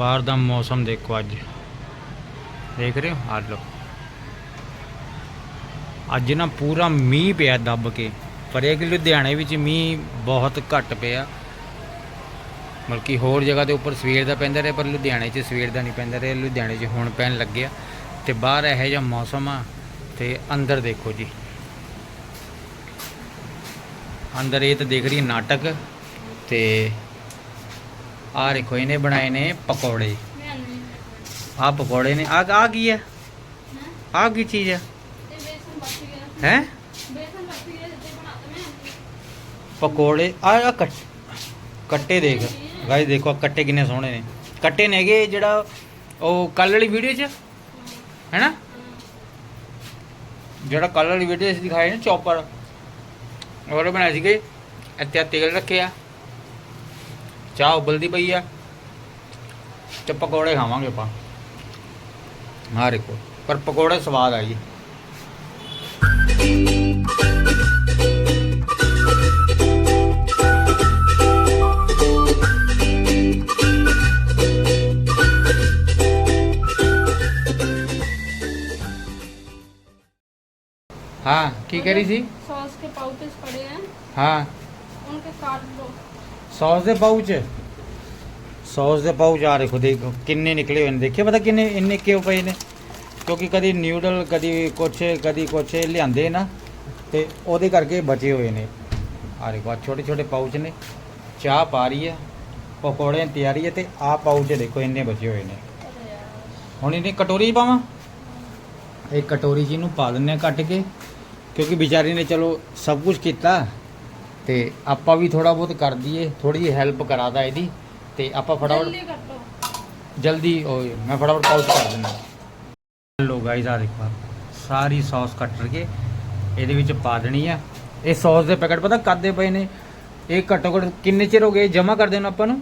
ਬਾਹਰ ਦਾ ਮੌਸਮ ਦੇਖੋ ਅੱਜ। ਦੇਖ ਰਹੇ ਹੋ? ਆ ਲਓ। ਅੱਜ ਨਾ ਪੂਰਾ ਮੀਂਹ ਪਿਆ ਦੱਬ ਕੇ। ਪਰ ਇਹ ਕਿ ਲੁਧਿਆਣੇ ਵਿੱਚ ਮੀਂਹ ਬਹੁਤ ਘੱਟ ਪਿਆ। ਬਲਕਿ ਹੋਰ ਜਗ੍ਹਾ ਦੇ ਉੱਪਰ ਸਵੇਰ ਦਾ ਪੈਂਦਾ ਰਿਹਾ, ਪਰ ਲੁਧਿਆਣੇ 'ਚ ਸਵੇਰ ਦਾ ਨਹੀਂ ਪੈਂਦਾ ਰਿਹਾ। ਲੁਧਿਆਣੇ 'ਚ ਹੁਣ ਪੈਣ ਲੱਗਿਆ। ਤੇ ਬਾਹਰ ਇਹੋ ਜਿਹਾ ਮੌਸਮ ਆ ਤੇ ਅੰਦਰ ਦੇਖੋ ਜੀ। ਅੰਦਰ ਇਹ ਤਾਂ ਦੇਖ ਰਹੀ ਨਾਟਕ ਤੇ ਆਹ ਦੇਖੋ, ਇਹਨੇ ਬਣਾਏ ਨੇ ਪਕੌੜੇ। ਆਹ ਪਕੌੜੇ ਨੇ ਆ ਆ ਕੀ ਹੈ? ਆ ਕੀ ਚੀਜ਼ ਹੈ? ਹੈ? ਪਕੌੜੇ ਆ ਕੱਟੇ ਦੇਖ। ਗਾਇਸ ਦੇਖੋ ਕੱਟੇ ਕਿੰਨੇ ਸੋਹਣੇ ਨੇ। ਕੱਟੇ ਨੇਗੇ ਜਿਹੜਾ ਉਹ ਕੱਲ ਵਾਲੀ ਵੀਡੀਓ 'ਚ? ਹੈਨਾ? ਜਿਹੜਾ ਕੱਲ ਵਾਲੀ ਵੀਡੀਓ 'ਚ ਦਿਖਾਏ ਨਾ ਚੌਪਰ। ਉਹ ਬਣਾਏ ਸੀਗੇ, ਇੱਥੇ ਆਹ ਤੇਲ ਰੱਖਿਆ ਚਾਹ ਉਬਲਦੀ ਪਈ ਆ ਤੇ ਪਕੌੜੇ ਖਾਵਾਂਗੇ ਆਪਾਂ ਹਾਂ ਦੇਖੋ ਪਰ ਪਕੌੜੇ ਸਵਾਦ ਆ ਜੀ हाँ की कह रही थी सॉस के पाउचेस पड़े हैं हाँ उनके काट दो ਸੌਸ ਦੇ ਪਾਊਚ ਸੌਸ ਦੇ ਪਾਊਚ ਆ ਦੇਖੋ ਦੇ ਕਿੰਨੇ ਨਿਕਲੇ ਹੋਏ ਨੇ, ਦੇਖਿਆ ਪਤਾ ਕਿੰਨੇ, ਇੰਨੇ ਕਿਉਂ ਪਏ ਨੇ? ਕਿਉਂਕਿ ਕਦੀ ਨਿਊਡਲ, ਕਦੀ ਕੁਛ ਕਦੀ ਕੁਛ ਲਿਆਂਦੇ ਨਾ, ਤੇ ਉਹਦੇ ਕਰਕੇ ਬਚੇ ਹੋਏ ਨੇ। ਆ ਦੇਖੋ ਛੋਟੇ ਛੋਟੇ ਪਾਉਚ ਨੇ। ਚਾਹ ਪਾ ਰਹੀ ਹੈ ਪਕੌੜੇ ਤਿਆਰੀ ਹੈ ਤੇ ਆ ਪਾਊਚ ਦੇਖੋ ਇੰਨੇ ਬਚੇ ਹੋਏ ਨੇ। ਹੁਣ ਇਹਨੇ ਕਟੋਰੀ ਪਾਵਾਂ? ਇਹ ਕਟੋਰੀ ਜੀ ਨੂੰ ਪਾ ਦਿੰਨੇ ਕੱਟ ਕੇ, ਕਿਉਂਕਿ ਵਿਚਾਰੀ ਨੇ ਚਲੋ ਸਭ ਕੁਝ ਕੀਤਾ। ਤੇ ਆਪਾਂ ਵੀ ਥੋੜਾ ਬਹੁਤ ਕਰ ਦਈਏ ਥੋੜੀ ਜਿਹੀ ਹੈਲਪ ਕਰਾਦਾ ਇਹਦੀ ਤੇ ਆਪਾਂ ਫਟਾਫਟ ਕੱਟੋ ਜਲਦੀ ਓਏ ਮੈਂ ਫਟਾਫਟ ਪਾਉਚ ਕਰ ਦਿੰਦਾ। ਲੋ ਗਾਇਸ ਆ ਦੇਖੋ ਆਪ। ਸਾਰੀ ਸੌਸ ਕੱਟ ਕੇ ਇਹਦੇ ਵਿੱਚ ਪਾ ਦੇਣੀ ਆ। ਇਹ ਸੌਸ ਦੇ ਪੈਕਟ ਪਤਾ ਕੱਦੇ ਪਏ ਨੇ? ਇਹ ਘੱਟੋ ਘੱਟ ਕਿੰਨੇ ਚਿਰ ਹੋ ਗਏ? ਜਮਾ ਕਰ ਦੇਣਾ ਆਪਾਂ ਨੂੰ?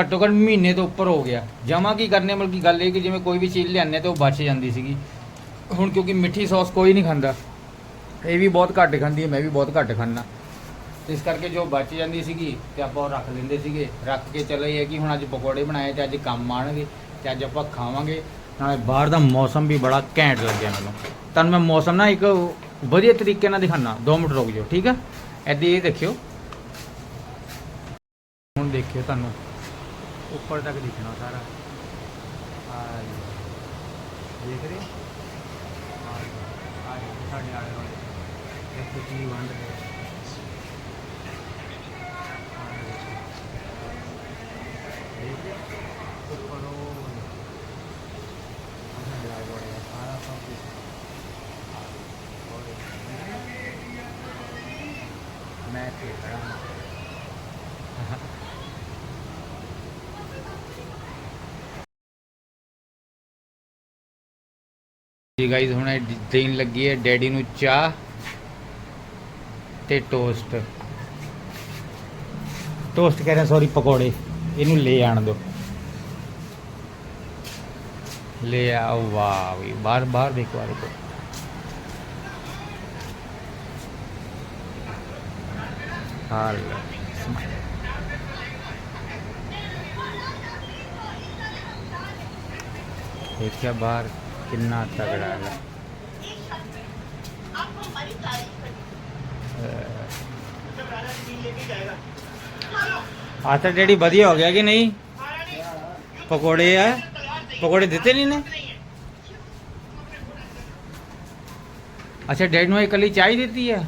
ਘੱਟੋ ਘੱਟ ਮਹੀਨੇ ਤੋਂ ਉੱਪਰ ਹੋ ਗਿਆ। ਜਮਾ ਕੀ ਕਰਨੇ ਮਤਲਬ ਕਿ ਗੱਲ ਇਹ ਕਿ ਜਿਵੇਂ ਕੋਈ ਵੀ ਚੀਜ਼ ਲਿਆਉਂਦੇ ਤੇ ਉਹ ਬਚ ਜਾਂਦੀ ਸੀਗੀ। ਹੁਣ ਕਿਉਂਕਿ ਮਿੱਠੀ ਸੌਸ ਕੋਈ ਨਹੀਂ ਖਾਂਦਾ। ਇਹ ਵੀ ਬਹੁਤ ਘੱਟ ਖਾਂਦੀ ਹੈ, ਮੈਂ ਵੀ ਬਹੁਤ ਘੱਟ ਖਾਂਦਾ। ਇਸ ਕਰਕੇ ਜੋ ਬਚ ਜਾਂਦੀ ਸੀਗੀ ਤੇ ਆਪਾਂ ਉਹ ਰੱਖ ਲੈਂਦੇ ਸੀਗੇ। ਰੱਖ ਕੇ ਚਲੋ ਇਹ ਹੈ ਕਿ ਹੁਣ ਅੱਜ ਪਕੌੜੇ ਬਣਾਏ ਤੇ ਅੱਜ ਕੰਮ ਆਣਗੇ ਤੇ ਅੱਜ ਆਪਾਂ ਖਾਵਾਂਗੇ। ਨਾਲੇ ਬਾਹਰ ਦਾ ਮੌਸਮ ਵੀ ਬੜਾ ਘੈਂਟ ਲੱਗਿਆ ਮੈਨੂੰ। ਤੁਹਾਨੂੰ ਮੈਂ ਮੌਸਮ ਨਾ ਇੱਕ ਵਧੀਆ ਤਰੀਕੇ ਨਾਲ ਦਿਖਾਣਾ 2 ਮਿੰਟ ਰੁਕ ਜਾਓ, ਠੀਕ ਹੈ ਐਦੀ ਇਹ ਦੇਖਿਓ। ਹੁਣ ਦੇਖਿਓ ਤੁਹਾਨੂੰ। ਉੱਪਰ ਤੱਕ ਦਿਖਣਾ ਸਾਰਾ। ਆ ਦੇਖ ਰਹੇ ਆ ਸਾਡੇ ਆਲੇ ਦੁਆਲੇ ਕੀ ਵੰਡ ਰਿਹਾ ਮੈਂ ਤੇ ਖੜਾ ਜੀ ਗਾਈਜ਼ ਹੁਣ ਇਹ ਦੇਣ ਲੱਗੀ ਹੈ ਡੈਡੀ ਨੂੰ ਚਾਹ। ਤੇ ਟੋਸਟ ਟੋਸਟ ਕਹਿ ਰਹੇ ਸੌਰੀ ਪਕੌੜੇ। ਇਹਨੂੰ ਲੈ ਆਣ ਦਿਓ। ਲੈ ਆਓ, ਵਾਹ ਵੀ, ਬਾਹਰ ਬਾਹਰ ਦੇਖੋ, ਆ ਦੇਖੋ। ਹਾਲ ਦੇਖਿਆ ਬਾਹਰ ਕਿੰਨਾ ਤਗੜਾ ਹੈ। आता तो डेडी बढ़िया हो गया कि नहीं? पकोड़े है? पकोड़े देते नहीं ना? अच्छा डेड में कली चाय देती है?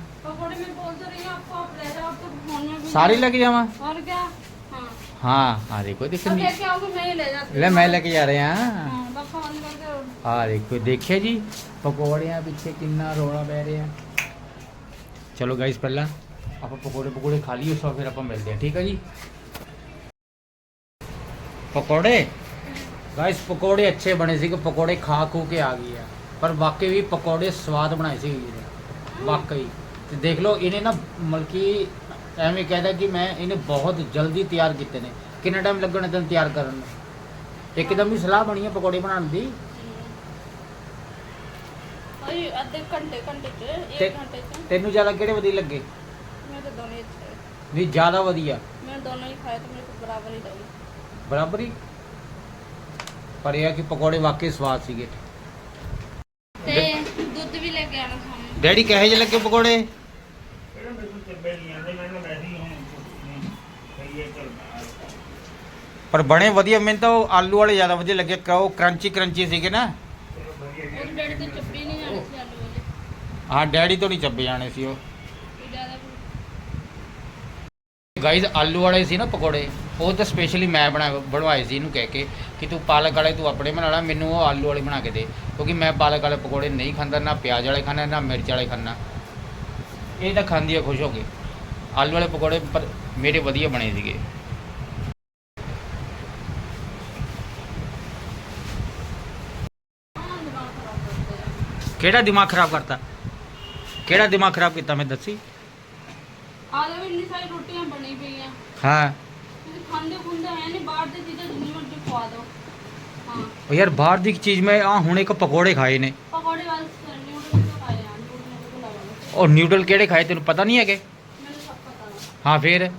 सारी लग जावा और क्या? हाँ। हाँ, हाँ देखो देखो देखो ले मैं लेके जा रहे हैं हाँ।, हाँ देखो देखे जी पकौड़े पीछे किन्ना रोड़ा बह रहे हैं। ਚਲੋ ਗਾਇਸ ਪਹਿਲਾਂ ਆਪਾਂ ਪਕੌੜੇ ਪਕੌੜੇ ਖਾ ਲਈਏ, ਉਸ ਤੋਂ ਫਿਰ ਆਪਾਂ ਮਿਲਦੇ ਹਾਂ, ਠੀਕ ਹੈ ਜੀ? ਪਕੌੜੇ? ਗਾਇਸ ਪਕੌੜੇ ਅੱਛੇ ਬਣੇ ਸੀ ਕਿ ਪਕੌੜੇ ਖਾ ਖੂ ਕੇ ਆ ਗਈ ਆ। ਪਰ ਵਾਕਈ ਵੀ ਪਕੌੜੇ ਸਵਾਦ ਬਣਾਏ ਸੀ ਇਹਨੇ ਵਾਕਈ। ਤੇ ਦੇਖ ਲਓ, ਇਹਨੇ ਨਾ ਮਲਕੀ ਐਵੇਂ ਕਹਿੰਦਾ ਕਿ ਮੈਂ ਇਹਨੇ ਬਹੁਤ ਜਲਦੀ ਤਿਆਰ ਕੀਤੇ ਨੇ। ਕਿੰਨਾ ਟਾਈਮ ਲੱਗਣਾ ਤੈਨੂੰ ਤਿਆਰ ਕਰਨ ਨੂੰ? ਇੱਕਦਮ ਹੀ ਸਲਾਹ ਬਣੀ ਹੈ ਪਕੌੜੇ ਬਣਾਉਣ ਦੀ? ਤੈਨੂੰ ਜ਼ਿਆਦਾ ਕਿਹੜੇ ਵਧੀਆ ਲੱਗੇ? ਮੈਂ ਤਾਂ ਦੋਨੇ ਹੀ ਖਾਏ। ਨਹੀਂ ਜ਼ਿਆਦਾ ਵਧੀਆ। ਮੈਂ ਦੋਨੋਂ ਹੀ ਖਾਏ ਤਾਂ ਮੇਰੇ ਕੋ ਬਰਾਬਰ ਹੀ ਲੱਗੇ ਬਰਾਬਰ ਹੀ? ਪਰ ਇਹ ਕਿ ਕੇ ਲੱਗੇ ਪਕੌੜੇ? ਪਰ ਬਣੇ ਵਧੀਆ ਮੈਨੂੰ ਤਾਂ ਆਲੂ ਵਾਲੇ ਜ਼ਿਆਦਾ ਵਧੀਆ ਲੱਗੇ ਕਿਉਂ ਕਰੰਚੀ ਕਰੰਚੀ ਸੀਗੇ ਨਾ। ਚਲੋ ਵਧੀਆ ਜੀ। ਉਹ ਡੈਡੀ ਤੋਂ ਚੱਪੀ ਨਹੀਂ ਜਾਣੀ ਸੀ ਆਲੂ ਵਾਲੇ। ਹਾਂ ਡੈਡੀ ਤੋਂ ਨਹੀਂ ਚੱਬੇ ਜਾਣੇ ਸੀ ਉਹ। ਜ਼ਿਆਦਾ ਗਾਈਜ਼ ਆਲੂ ਵਾਲੇ ਸੀ ਨਾ ਪਕੌੜੇ ਉਹ ਤਾਂ ਸਪੈਸ਼ਲੀ ਮੈਂ ਬਣਾ ਬਣਵਾਏ ਸੀ ਇਹਨੂੰ ਕਹਿ ਕੇ ਕਿ ਤੂੰ ਪਾਲਕ ਵਾਲੇ ਤੂੰ ਆਪਣੇ ਬਣਾ ਲੈ ਮੈਨੂੰ ਉਹ ਆਲੂ ਵਾਲੇ ਬਣਾ ਕੇ ਦੇ ਕਿਉਂਕਿ ਮੈਂ ਪਾਲਕ ਵਾਲੇ ਪਕੌੜੇ ਨਹੀਂ ਖਾਂਦਾ ਨਾ ਪਿਆਜ਼ ਵਾਲੇ ਖਾਂਦਾ ਨਾ ਮਿਰਚ ਵਾਲੇ ਖਾਂਦਾ। ਇਹ ਤਾਂ ਖਾਂਦੀ ਆ ਖੁਸ਼ ਹੋ ਕੇ। ਆਲੂ ਵਾਲੇ ਪਕੌੜੇ ਪਰ ਮੇਰੇ ਵਧੀਆ ਬਣੇ ਸੀਗੇ ਹਾਂ ਦਿਮਾਗ ਖਰਾਬ ਕਰਦੇ ਆ ਕਿਹੜਾ ਦਿਮਾਗ ਖਰਾਬ ਕਰਤਾ? ਕਿਹੜਾ ਦਿਮਾਗ ਖਰਾਬ ਕੀਤਾ ਮੈਂ ਦੱਸੀ? ਆਲੇ ਵੀ ਇੰਨੀ ਸਾਰੀ ਰੋਟੀਆਂ ਬਣੀ ਪਈਆਂ। ਹਾਂ। ਤੁਸੀਂ ਖਾਂਦੇ ਖੁੰਦੇ ਹੈ ਨਹੀਂ ਬਾਹਰ ਦੀ ਚੀਜ਼ਾਂ ਜਿੰਨੀ ਮਰਜ਼ੀ ਖਵਾ ਦਿਓ। ਹਾਂ। ਉਹ ਯਾਰ ਬਾਹਰ ਦੀ ਚੀਜ਼ ਮੈਂ ਆ ਹੁਣ ਇੱਕ ਪਕੌੜੇ ਖਾਏ ਨੇ। ਪਕੌੜੇ ਵਾਲ ਨਿਊਡਲ ਤੋਂ ਖਾਏ ਆ ਨਿਊਡਲ ਤੋਂ ਕਿਹੜੇ ਖਾਏ ਤੈਨੂੰ ਪਤਾ ਨਹੀਂ ਹੈਗੇ? ਮੈਨੂੰ ਸਭ ਪਤਾ ਹੈ ਹਾਂ ਫੇਰ?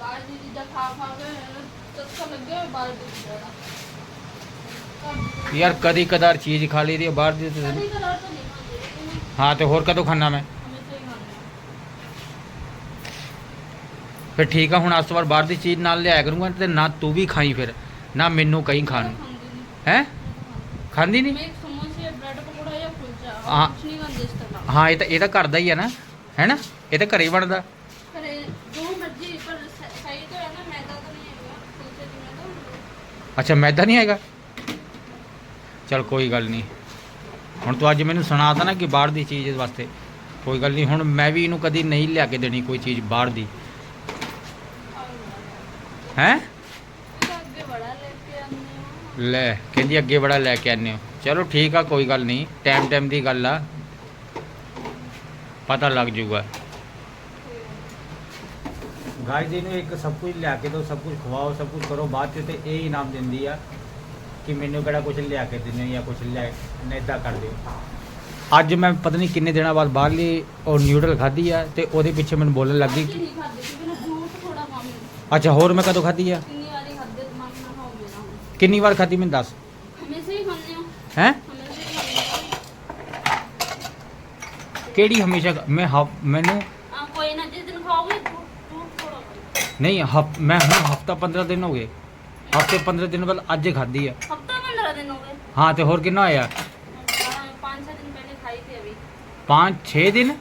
ਬਾਹਰ ਦੀ ਚੀਜ਼ਾਂ ਖਾ ਖਾ ਕੇ ਚੱਕਰ ਲੱਗੇ ਹੋਏ ਬਾਹਰ ਦੀ ਚੀਜ਼ਾਂ ਦਾ। ਯਾਰ ਕਦੀ ਕਦਾਰ ਚੀਜ਼ ਖਾ ਲਈ ਦੀ ਆ ਬਾਹਰ ਦੀ ਤੇ- ਕਦੀ ਕਦਾਰ ਤਾਂ ਨਹੀਂ ਖਾਂਦੇ। ਲੇਕਿਨ ਹਾਂ ਤੇ ਹੋਰ ਕਦੋਂ ਖਾਣਾ ਮੈਂ? ਹਮੇਸ਼ਾ ਹੀ ਖਾਂਦੇ ਫਿਰ ਠੀਕ ਆ ਹੁਣ ਅੱਜ ਤੋਂ ਬਾਅਦ ਬਾਹਰ ਦੀ ਚੀਜ਼ ਨਾਲ ਲਿਆਇਆ ਕਰੂੰਗਾ ਤੇ ਨਾ ਤੂੰ ਵੀ ਖਾਈ ਫਿਰ ਨਾ ਮੈਨੂੰ ਕਹੀਂ ਖਾਣ ਖਾਂਦੇ ਨਹੀਂ। ਹੈ? ਖਾਂਦੀ ਨਹੀਂ। ਮੈਂ ਇੱਕ ਸਮੋਸੇ ਬ੍ਰੈਡ ਪਕੌੜਾ ਜਾਂ ਕੁਲਚਾ ਹਾਂ। ਕੁਝ ਨਹੀਂ ਖਾਂਦੇ ਇਸ ਤਰ੍ਹਾਂ। ਹਾਂ ਇਹ ਤਾਂ ਇਹ ਤਾਂ ਘਰ ਦਾ ਹੀ ਆ ਨਾ ਹੈ ਨਾ? ਇਹ ਤਾਂ ਘਰੇ ਹੀ ਬਣਦਾ। ਪਰ ਇਹ ਜੋ ਮਰਜ਼ੀ ਪਰ ਸ- ਸਹੀ ਤਾਂ ਹੈ ਨਾ ਮੈਦਾ ਤਾਂ ਨਹੀਂ ਹੈਗਾ ਕੁਲਚੇ ਦੀ ਮੈਦਾ ਅੱਛਾ ਮੈਦਾ ਨਹੀਂ ਹੈਗਾ? ਚਲ ਕੋਈ ਗੱਲ ਨਹੀਂ। ਹੁਣ ਤੂੰ ਅੱਜ ਮੈਨੂੰ ਸੁਣਾਤਾ ਨਾ ਕਿ ਬਾਹਰ ਦੀ ਚੀਜ਼ ਵਾਸਤੇ। ਕੋਈ ਗੱਲ ਨਹੀਂ, ਹੁਣ ਮੈਂ ਵੀ ਇਹਨੂੰ ਕਦੀ ਨਹੀਂ ਲਿਆ ਕੇ ਦੇਣੀ ਕੋਈ ਚੀਜ਼ ਬਾਹਰ ਦੀ। ਹੈ? ਲੈ, ਕਹਿੰਦੀ ਅੱਗੇ ਬੜਾ ਲੈ ਕੇ ਆਨੇ ਹੋ। ਚਲੋ ਠੀਕ ਆ, ਕੋਈ ਗੱਲ ਨਹੀਂ ਟਾਈਮ ਟਾਈਮ ਦੀ ਗੱਲ ਆ। ਪਤਾ ਲੱਗ ਜੂਗਾ ਗਾਇ ਜੀ ਨੂੰ ਇੱਕ ਸਭ ਕੁਝ ਲਿਆ ਕੇ ਦਿਓ, ਸਭ ਕੁਝ ਖਵਾਓ, ਸਭ ਕੁਝ ਕਰੋ, ਬਾਅਦ ਚ ਤੇ ਇਹ ਇਨਾਮ ਦਿੰਦੀ ਆ। ਕਿ ਮੈਨੂੰ ਕਿਹੜਾ ਕੁਝ ਲਿਆ ਕੇ ਦਿੰਦੇ ਹੋ ਜਾਂ ਕੁਝ ਨਹੀਂ ਇਦਾਂ ਕਰ ਦਿਓ ਅੱਜ ਮੈਂ ਪਤਾ ਨਹੀਂ ਕਿੰਨੇ ਦਿਨਾਂ ਬਾਅਦ ਬਾਹਰਲੀ ਉਹ ਨਿਊਡਲ ਖਾਧੀ ਆ ਤੇ ਉਹਦੇ ਪਿੱਛੇ ਮੈਨੂੰ ਬੋਲਣ ਲੱਗ ਗਈ ਕਿ ਅੱਛਾ ਹੋਰ ਮੈਂ ਕਦੋਂ ਖਾਧੀ ਆ? ਕਿੰਨੀ ਵਾਰੀ ਖਾਧੀ ਮੈਨੂੰ ਦੱਸ। ਹਮੇਸ਼ਾ ਹੀ ਕਿਹੜੀ ਹਮੇਸ਼ਾ ਮੈਂ ਮੈਨੂੰ ਕੋਈ ਨਾ ਜਿਸ ਦਿਨ ਖਾਓਗੇ। ਨਹੀਂ ਮੈਂ ਹੁਣ ਹਫਤਾ 15 ਦਿਨ ਹੋ ਗਏ। ਹਫਤੇ 15 ਦਿਨ ਬਾਅਦ ਅੱਜ ਖਾਧੀ ਆ ਹਫਤਾ 15 ਦਿਨ ਹੋ ਗਏ ਹਾਂ ਤੇ ਹੋਰ ਕਿੰਨਾ ਹੋਇਆ हाँ, पाँच छह दिन पहले खाई थी अभी 5-6 ਦਿਨ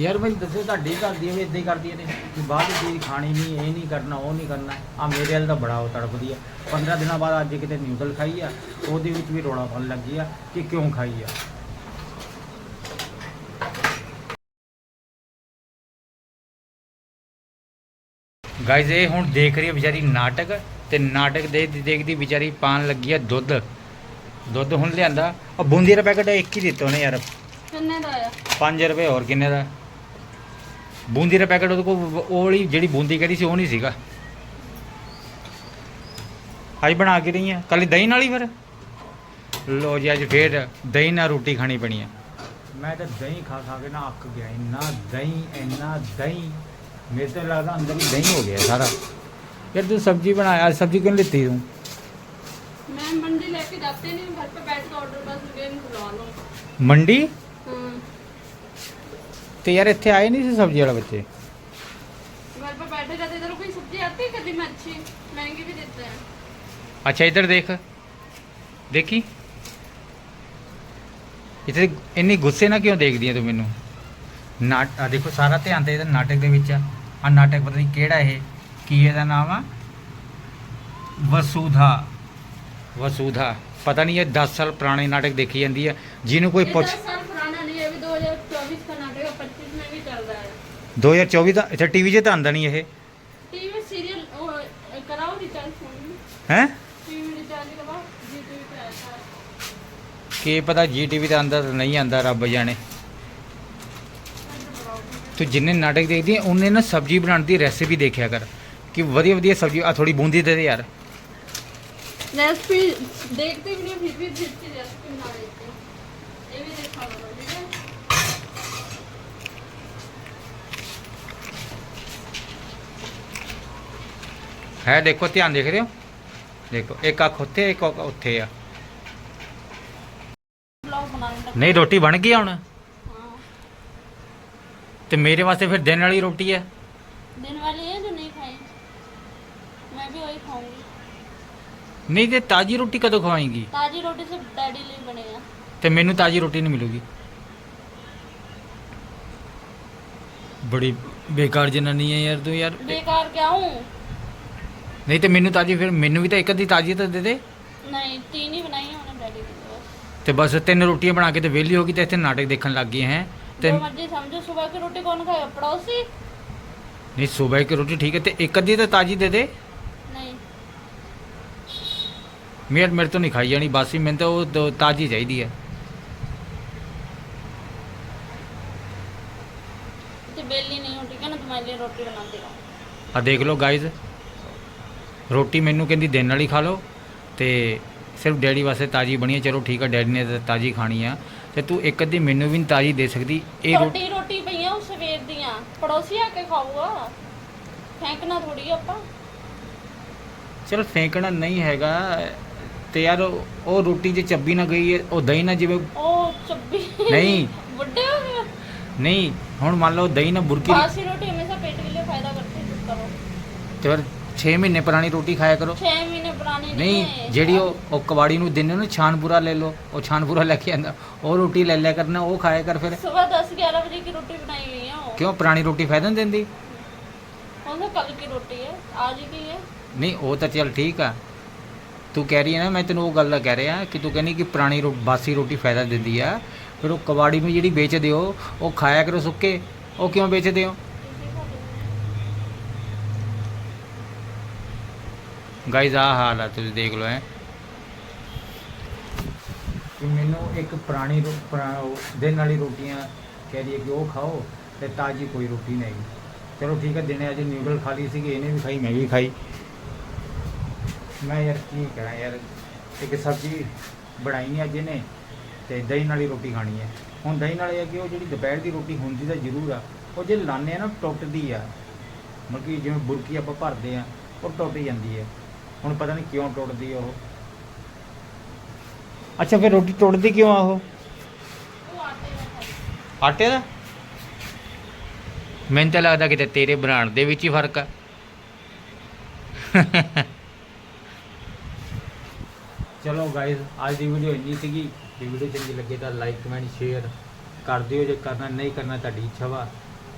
ਯਾਰ ਮੈਨੂੰ ਦੱਸੋ ਤੁਹਾਡੀ ਕਰਦੀ ਹੈ ਵੀ ਇਦਾਂ ਹੀ ਕਰਦੀ ਨੇ ਕਿ ਬਾਹਰ ਦੀ ਚੀਜ਼ ਖਾਣੀ ਨਹੀਂ ਇਹ ਨਹੀਂ ਕਰਨਾ ਉਹ ਨਹੀਂ ਕਰਨਾ। ਆ ਮੇਰੇ ਵਾਲ ਤਾਂ ਬੜਾ ਉਹ ਤੜਪਦੀ ਆ। 15 ਦਿਨਾਂ ਬਾਅਦ ਅੱਜ ਕਿਤੇ ਨਿਊਡਲ ਖਾਈ ਆ ਉਹਦੇ ਵਿੱਚ ਵੀ ਰੋਲਾ ਫਲ ਲੱਗੀ ਆ ਕਿ ਕਿਉਂ ਖਾਈ ਆ। ਗਾਇਜ਼ ਇਹ ਹੁਣ ਦੇਖ ਰਹੀ ਹੈ ਵਿਚਾਰੀ ਨਾਟਕ ਤੇ ਨਾਟਕ ਦੇ ਦੇਖਦੀ ਵਿਚਾਰੀ ਪਾਣ ਲੱਗੀ ਆ ਦੁੱਧ। ਦੁੱਧ ਹੁਣ ਲਿਆਂਦਾ। ਉਹ ਬੂੰਦੀ ਦਾ ਪੈਕਟ ਇੱਕ ਹੀ ਦਿੱਤਾ ਉਹਨੇ ਯਾਰ। ਕਿੰਨੇ ਦਾ ਆ 5 ਰੁਪਏ ਹੋਰ ਕਿੰਨੇ ਦਾ? ਬੂੰਦੀ ਦਾ ਪੈਕਟ ਉਹ ਵਾਲੀ ਜਿਹੜੀ ਬੂੰਦੀ ਕਹਿੰਦੀ ਸੀ ਉਹ ਨਹੀਂ ਸੀਗਾ। ਅੱਜ ਬਣਾ ਕੇ ਰਹੀ ਆ ਕੱਲ ਦਹੀਂ ਨਾਲ ਹੀ ਫਿਰ? ਲੋ ਜੀ ਅੱਜ ਫੇਰ ਦਹੀਂ ਨਾਲ ਰੋਟੀ ਖਾਣੀ ਪਣੀ ਆ। ਮੈਂ ਤਾਂ ਦਹੀਂ ਖਾ ਖਾ ਕੇ ਨਾ ਅੱਕ ਗਿਆ ਇੰਨਾ ਦਹੀਂ ਇੰਨਾ ਦਹੀਂ। ਮੇਰੇ ਤਾਂ ਲੱਗਦਾ ਅੰਦਰ ਦਹੀਂ ਹੋ ਗਿਆ ਸਾਰਾ। ਫਿਰ ਤੂੰ ਸਬਜ਼ੀ ਬਣਾਇਆ ਸਬਜ਼ੀ ਕਿਉਂ ਲਿੱਤੀ ਤੂੰ? ਮੈਂ ਮੰਡੀ ਲੈ ਕੇ ਜਾਂਦੇ ਨਹੀਂ ਘਰ ਤੇ ਬੈਠ ਕੇ ਆਰਡਰ ਬਸ ਨੂੰ ਬੁਲਾ ਲਓ। ਮੰਡੀ? ਤੇ ਯਾਰ ਇੱਥੇ ਆਏ ਨਹੀਂ ਸੀ ਸਬਜ਼ੀ ਵਾਲਾ ਬੱਚੇ घर पे बैठे जाते इधर कोई सब्जी आती है कभी में अच्छी महंगी भी देते हैं ਅੱਛਾ ਇੱਧਰ ਦੇਖ ਦੇਖੀ ਇੱਥੇ ਇੰਨੀ ਗੁੱਸੇ ਨਾਲ ਕਿਉਂ ਦੇਖਦੀ ਹੈ ਤੂੰ ਮੈਨੂੰ ਨਾਟ ਆ ਦੇਖੋ ਸਾਰਾ ਧਿਆਨ ਤੇ ਇਹਦਾ ਨਾਟਕ ਦੇ ਵਿੱਚ ਆ ਆ ਨਾਟਕ ਪਤਾ ਨਹੀਂ ਕਿਹੜਾ ਇਹ ਕੀ ਇਹਦਾ ਨਾਮ ਆ ਵਸੂਧਾ ਵਸੂਧਾ ਪਤਾ ਨਹੀਂ ਇਹ 10 ਸਾਲ ਪੁਰਾਣੇ ਨਾਟਕ ਦੇਖੀ ਜਾਂਦੀ ਆ ਜਿਹਨੂੰ ਕੋਈ ये ਪੁੱਛ 2024 ਦਾ ਅੱਛਾ ਟੀਵੀ 'ਚ ਤਾਂ ਆਂਦਾ ਨਹੀਂ ਇਹ टीवी सीरियल कराओ रिचार्ज फोन में ਹੈ टीवी रिचार्ज कराओ जी टीवी पे आता है ਕੀ ਪਤਾ ਜੀ ਟੀਵੀ ਤੇ ਆਂਦਾ ਤਾਂ ਨਹੀਂ ਆਂਦਾ ਰੱਬ ਜਾਣੇ ਤੂੰ ਜਿੰਨੇ ਨਾਟਕ ਦੇਖਦੀ ਹੈ ਉਹਨੇ ਨਾ ਸਬਜ਼ੀ ਬਣਾਉਣ ਦੀ ਰੈਸਿਪੀ ਦੇਖਿਆ ਕਰ ਕਿ ਵਧੀਆ ਵਧੀਆ ਸਬਜ਼ੀ ਆ ਥੋੜੀ ਬੂੰਦੀ ਦੇ ਦੇ ਯਾਰ रेसिपी देखते भी नहीं फिर भी फिर से रेसिपी बना लेते हैं ये भी देखा होगा ਹੈ ਦੇਖੋ ਧਿਆਨ ਦੇਖ ਰਹੇ ਹੋ ਦੇਖੋ ਇੱਕ ਅੱਖ ਉੱਥੇ ਇੱਕ ਅੱਖ ਉੱਥੇ ਆ ब्लॉग बनाने लगा ਨਹੀਂ ਰੋਟੀ ਬਣ ਗਈ ਆ ਹੁਣ हाँ ਤੇ ਮੇਰੇ ਵਾਸਤੇ ਫਿਰ ਦਿਨ ਵਾਲੀ ਰੋਟੀ ਹੈ दिन वाली है जो नहीं खाई मैं भी वही खाऊंगी ਨਹੀਂ ਤੇ ਤਾਜੀ ਰੋਟੀ ਕਦੋਂ ਖਵਾਏਂਗੀ ताजी रोटी सिर्फ डैडी लिए बनेगा ਤੇ ਮੈਨੂੰ ਤਾਜੀ ਰੋਟੀ ਨਹੀਂ ਮਿਲੂਗੀ ਬੜੀ ਬੇਕਾਰ ਜਨਾਨੀ ਹੈ ਯਾਰ ਤੂੰ ਯਾਰ बेकार क्या हूँ ਨਹੀਂ ਤੇ ਮੈਨੂੰ ਤਾਜੀ ਫਿਰ ਮੈਨੂੰ ਵੀ ਤਾਂ ਇੱਕ ਅੱਧੀ ਤਾਜੀ ਤਾਂ ਦੇ ਦੇ नहीं तीन ही बनाई है उन्होंने डैडी के लिए बस ਤੇ ਬਸ ਤਿੰਨ ਰੋਟੀਆਂ ਬਣਾ ਕੇ ਤੇ ਵਿਹਲੀ ਹੋ ਗਈ ਤੇ ਇੱਥੇ ਨਾਟਕ ਦੇਖਣ ਲੱਗ ਗਏ ਹੈ ਤੇ जो मर्जी समझो सुबह की रोटी कौन खाएगा पड़ोसी ਨਹੀਂ ਸਵੇਰ ਕੀ ਰੋਟੀ ਠੀਕ ਹੈ ਤੇ ਇੱਕ ਅੱਧੀ ਤਾਂ ਤਾਜੀ ਦੇ ਦੇ नहीं ਮੇਰੇ ਮੇਰੇ ਤੋਂ ਨਹੀਂ ਖਾਈ ਜਾਣੀ ਬਾਸੀ ਮੈਨੂੰ ਤਾਂ ਉਹ ਦੋ- ਤਾਜੀ ਚਾਹੀਦੀ ਹੈ तो बेली नहीं हो ठीक है ना तुम्हारे लिए रोटी बनाती रहूँ ਆ ਦੇਖ ਲਓ ਗਾਇਜ਼ ਰੋਟੀ ਮੈਨੂੰ ਕਹਿੰਦੀ ਦਿਨ ਵਾਲੀ ਖਾ ਲਓ ਤੇ ਸਿਰਫ ਡੈਡੀ ਵਾਸਤੇ ਤਾਜੀ ਬਣੀ ਹੈ। ਚਲੋ ਠੀਕ ਆ ਡੈਡੀ ਨੇ ਤਾਜੀ ਖਾਣੀ ਆ। ਤੇ ਤੂੰ ਇੱਕ ਅੱਧੀ ਮੈਨੂੰ ਵੀ ਨਹੀਂ ਤਾਜੀ ਦੇ ਸਕਦੀ। ਇਹ ਰੋਟੀ ਰੋਟੀ ਰੋਟੀ ਪਈਆਂ ਉਹ ਸਵੇਰ ਦੀਆਂ। ਪੜੋਸੀ ਆ ਕੇ ਖਾਊਗਾ। ਫੈਂਕਣਾ ਥੋੜੀ ਆਪਾਂ। ਚਲੋ ਫੇਂਕਣਾ ਨਹੀਂ ਹੈਗਾ। ਤੇ ਯਾਰ ਉਹ ਰੋਟੀ ਜੇ ਚੱਬੀ ਨਾ ਗਈ ਹੈ, ਉਹ ਦਹੀਂ ਨਾ ਜਿਵੇਂ ਉਹ ਚੱਬੀ ਨਹੀਂ। ਬੁੱਢੇ ਹੋ ਗਏ। ਨਹੀਂ ਹੁਣ ਮੰਨ ਲਓ ਦਹੀਂ ਨਾ ਬੁਰਕੀ ਬਾਸੀ ਰੋਟੀ ਹਮੇਸ਼ਾ ਪੇਟ ਲਈ ਫਾਇਦਾ ਕਰਤੀ ਚੁੱਪ ਤੇ ਫਿਰ 6 ਮਹੀਨੇ ਪੁਰਾਣੀ ਰੋਟੀ ਖਾਇਆ ਕਰੋ 6 ਮਹੀਨੇ ਪੁਰਾਣੀ ਨਹੀਂ ਹੈ ਜਿਹੜੀ ਉਹ ਉਹ ਕਬਾੜੀ ਨੂੰ ਦਿੰਦੇ ਨੇ ਛਾਨਪੂਰਾ ਲੈ ਲਓ ਉਹ ਛਾਨਪੂਰਾ ਲੈ ਕੇ ਆਂਦਾ ਉਹ ਰੋਟੀ ਲੈ ਲਿਆ ਕਰਨਾ ਉਹ ਖਾਇਆ ਕਰ ਫਿਰ सुबह दस ग्यारह बजे की रोटी बनाई हुई है वो ਕਿਉਂ ਪੁਰਾਣੀ ਰੋਟੀ ਫਾਇਦਾ ਨਹੀਂ ਦਿੰਦੀ कौन सा कल की रोटी है आज ही की है ਨਹੀਂ ਉਹ ਤਾਂ ਚੱਲ ਠੀਕ ਆ ਤੂੰ ਕਹਿ ਰਹੀ ਹੈ ਨਾ ਮੈਂ ਤੈਨੂੰ ਉਹ ਗੱਲ ਦਾ ਕਹਿ ਰਿਹਾ ਕਿ ਤੂੰ ਕਹਿੰਦੀ ਕਿ ਪੁਰਾਣੀ ਰੋ ਬਾਸੀ ਰੋਟੀ ਫਾਇਦਾ ਦਿੰਦੀ ਆ ਫਿਰ ਉਹ ਕਬਾੜੀ ਨੂੰ ਜਿਹੜੀ ਵੇਚਦੇ ਹੋ ਉਹ ਖਾਇਆ ਕਰੋ ਸੁੱਕੇ ਉਹ ਕਿਉਂ ਵੇਚਦੇ ਹੋ ਗਾਇਜ਼ ਆ ਹਾਲ ਆ, ਤੁਸੀਂ ਦੇਖ ਲਓ ਹੈ ਕਿ ਮੈਨੂੰ ਇੱਕ ਪੁਰਾਣੀ ਰੋ- ਪੁਰਾ- ਉਹ ਦਿਨ ਵਾਲੀ ਰੋਟੀਆਂ ਕਹਿ ਰਹੀ ਹੈ ਕਿ ਉਹ ਖਾਓ ਤੇ ਤਾਜੀ ਕੋਈ ਰੋਟੀ ਨਹੀਂ। ਚਲੋ ਠੀਕ ਹੈ ਦਿਨੇ ਅੱਜ ਨਿਊਡਲ ਖਾ ਲਈ ਸੀਗੀ, ਇਹਨੇ ਵੀ ਖਾਈ, ਮੈਂ ਵੀ ਖਾਈ। ਮੈਂ ਯਾਰ ਕੀ ਕਰਾਂ ਯਾਰ, ਇੱਕ ਸਬਜ਼ੀ ਬਣਾਈ ਨਹੀਂ ਅੱਜ ਇਹਨੇ ਤੇ ਦਹੀਂ ਵਾਲੀ ਰੋਟੀ ਖਾਣੀ ਹੈ ਹੁਣ ਦਹੀਂ ਨਾਲ ਇਹ ਹੈ ਕਿ ਉਹ ਜਿਹੜੀ ਦੁਪਹਿਰ ਦੀ ਰੋਟੀ ਹੁੰਦੀ ਤਾਂ ਜ਼ਰੂਰ ਆ, ਉਹ ਜੇ ਲਾਉਂਦੇ ਆ ਨਾ, ਟੁੱਟਦੀ ਆ। ਮਤਲਬ ਕਿ ਜਿਵੇਂ ਬੁਰਕੀ ਆਪਾਂ ਭਰਦੇ ਆ, ਉਹ ਟੁੱਟ ਜਾਂਦੀ ਹੈ ਹੁਣ ਪਤਾ ਨਹੀਂ ਕਿਉਂ ਟੁੱਟਦੀ ਉਹ। ਅੱਛਾ ਫਿਰ ਰੋਟੀ ਟੁੱਟਦੀ ਕਿਉਂ ਆ ਉਹ? ਆਟੇ ਦਾ? ਮੈਨੂੰ ਤਾਂ ਲੱਗਦਾ ਕਿਤੇ ਤੇਰੇ ਬਣਾਉਣ ਦੇ ਵਿੱਚ ਹੀ ਫ਼ਰਕ ਆ। ਚਲੋ ਗਾਇਸ ਅੱਜ ਦੀ ਵੀਡੀਓ ਇੰਨੀ ਸੀਗੀ। ਜੇ ਵੀਡੀਓ ਚੰਗੀ ਲੱਗੇ ਤਾਂ ਲਾਈਕ ਕਮੈਂਟ ਸ਼ੇਅਰ ਕਰ ਦਿਓ। ਜੇ ਕਰਨਾ ਨਹੀਂ ਕਰਨਾ ਤੁਹਾਡੀ ਇੱਛਾ ਵਾ।